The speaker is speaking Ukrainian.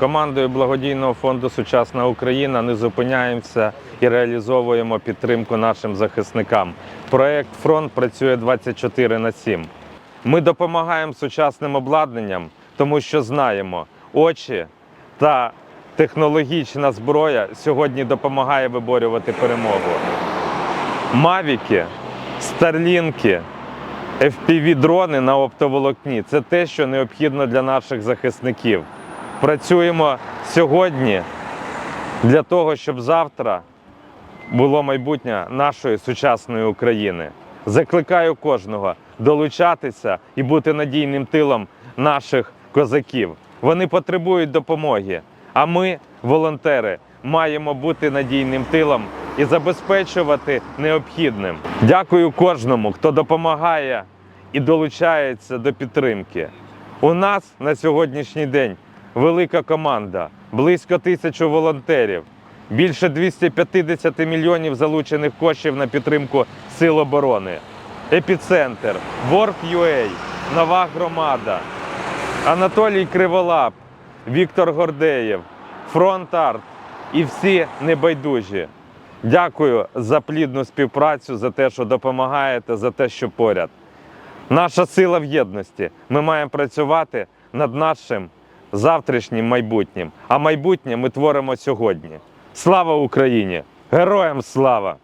Командою благодійного фонду Сучасна Україна не зупиняємося і реалізовуємо підтримку нашим захисникам. Проект Фронт працює 24 на 7. Ми допомагаємо сучасним обладнанням, тому що знаємо, очі та технологічна зброя сьогодні допомагає виборювати перемогу. Мавіки, старлінки, FPV-дрони на оптоволокні це те, що необхідно для наших захисників. Працюємо сьогодні для того, щоб завтра було майбутнє нашої сучасної України. Закликаю кожного долучатися і бути надійним тилом наших козаків. Вони потребують допомоги. А ми, волонтери, маємо бути надійним тилом і забезпечувати необхідним. Дякую кожному, хто допомагає і долучається до підтримки. У нас на сьогоднішній день велика команда, близько тисячі волонтерів, більше 250 мільйонів залучених коштів на підтримку сил оборони. Епіцентр, Work.ua, Нова громада, Анатолій Криволап, Віктор Гордеєв, Фронт Арт і всі небайдужі. Дякую за плідну співпрацю, за те, що допомагаєте, за те, що поряд. Наша сила в єдності. Ми маємо працювати над нашим завтрашнім майбутнім. А майбутнє ми творимо сьогодні. Слава Україні! Героям слава!